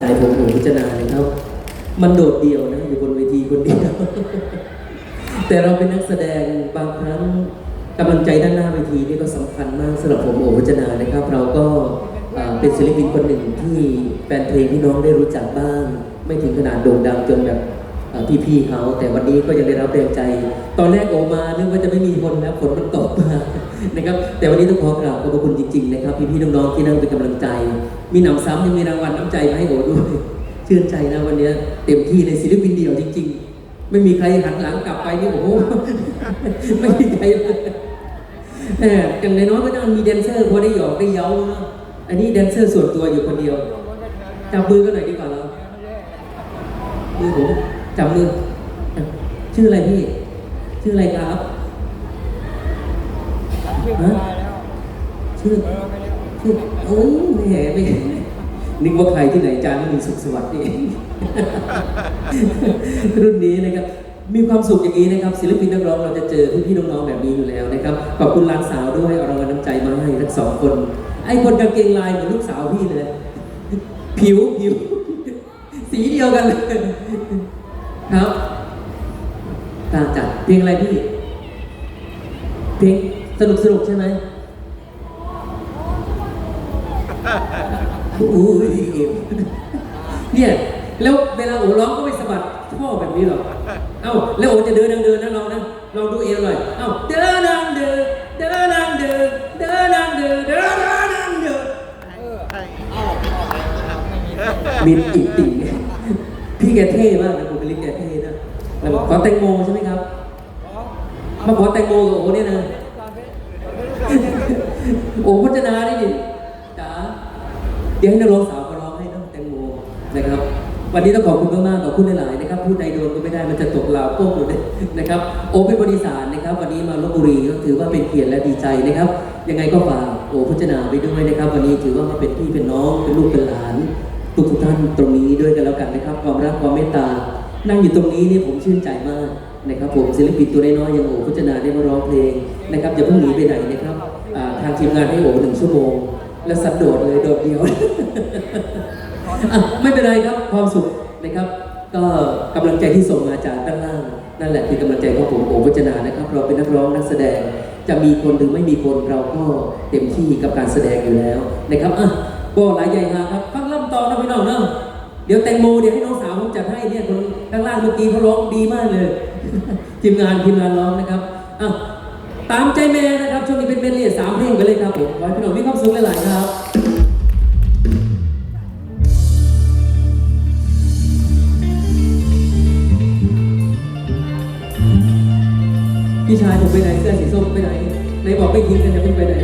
ใจผมหนูพิจารณาเลยครับ มันโดดเดี่ยวนะอยู่บนเวทีคนเดียว แต่เราเป็นนักแสดงบางครั้งกำลังใจด้านหน้าเวทีนี่ก็สำคัญมากสำหรับผมโอวัจนานะครับ เราก็เป็นศิลปินคนหนึ่งที่แฟนเพลงที่น้องได้รู้จักบ้าง ไม่ถึงขนาดโด่งดังจนแบบ พี่ๆเขาแต่วันนี้ก็ยังได้รับแรงใจ ตอนแรกโอมานึกว่าจะไม่มีคนแล้วฝนมันตกมานะครับแต่วันนี้ต้องขอกราบขอบพระคุณจริงๆนะครับพี่ๆน้องๆที่นั่งเป็นกำลังใจ มีหนำซ้ำยังมีรางวัลน้ำใจมาให้โอด้วยชื่นใจนะวันนี้เต็มที่ในศิลปินเดียวจริง ๆ ไม่มีใครหันหลังกลับไปนี่โอ้โหไม่มีใครเลยแหมอย่างน้อยก็ต้องมีแดนเซอร์พอได้หยอกได้เย้าเนาะอันนี้แดนเซอร์ส่วนตัวอยู่คนเดียวจับมือกันหน่อยดีกว่าเรามือผม จับมืออะชื่ออะไรพี่ ชื่ออะไรครับฮะชื่อชื่อโอ้ยแหมไม่นึกว่าใครที่ไหนจานไม่มีสุขสวัสดิ์นี่เองรุ่นนี้นะครับมีความสุขอย่างนี้นะครับศิลปินนักร้องเราจะเจอพี่ๆน้องๆแบบนี้อยู่แล้วนะครับขอบคุณหลานสาวด้วยเอารางวัลน้ำใจมาให้ทั้งสองคน ไอ้คนกางเกงลายเหมือนลูกสาวพี่เลย ผิวผิว สีเดียวกันเลย ครับตาจัดเพลงอะไรพี่ เพลงสนุกสนุกใช่ไหมอุ้ยเนี่ยแล้วเวลาโอร้องก็ไม่สะบัดช่อแบบนี้หรอกเอ้าแล้วโอจะเดินดังเดินนะลองนะลองดูเอวหน่อยเอ้าเดินดังเดินเดินดังเดินเดินดังเดินเดินดังเดินมินอิติ่งพี่แกเท่มากนะบุค ลิกแกเท่นะแล้วบอกขอแตงโมใช่ไหมครับมาขอแตงโมกับโอ้เนี่ยนะโอ้พจนาได้ดิจ๋าเดี๋ยวให้นักร้องสาวเขาร้องให้น้องแตงโมนะครับ วันนี้ต้องขอบคุณมากๆขอบคุณหลายๆนะครับพูดใดโดนก็ไม่ได้มันจะตกลาวโป้งหมดเลยนะครับ โอเป็นบริษัทนะครับ วันนี้มาลบบุรีก็ถือว่าเป็นเกียรติและดีใจนะครับ ยังไงก็ฝากโอพจนาไปด้วยนะครับ วันนี้ถือว่ามาเป็นพี่เป็นน้องเป็นลูกเป็นหลานทุกทุกๆท่านตรงนี้ด้วยกันแล้วกันนะครับ ความรักความเมตตา นั่งอยู่ตรงนี้นี่ผมชื่นใจมากนะครับผมศิลปินตัวน้อยๆอย่างโอพจนาได้มาร้องเพลงนะครับอย่าเพิ่งหนีไปไหนนะครับทางทีมงานให้โอหนึ่งชั่วโมง และสัดโดดเลยโดดเดียวไม่เป็นไรครับความสุขนะครับ ก็กำลังใจที่ส่งมาจากด้านล่าง นั่นแหละคือกำลังใจของผมโอวัจนานะครับ เราเป็นนักร้องนักแสดงจะมีคนหรือไม่มีคนเราก็เต็มที่กับการแสดงอยู่แล้วนะครับอะก็หลายใหญ่ฮาครับฟังล่ำต่อนะพี่น้องเนาะเดี๋ยวแตงโมเดี๋ยวให้น้องสาวผมจัดให้เนี่ยคน ข้างล่างเมื่อกี้เขาร้องดีมากเลย ทีมงานทีมงานร้องนะครับอะตามใจแม่นะครับช่วงนี้เป็นเบนเลียสามเพลงไปเลยครับผมขอให้พี่น้องมีความสุขหลายๆครับพี่ชายผมไปไหนเสื้อสีส้มไปไหนไหนบอกไม่ทิ้งกันจะไม่ไปไหน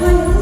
Thank you.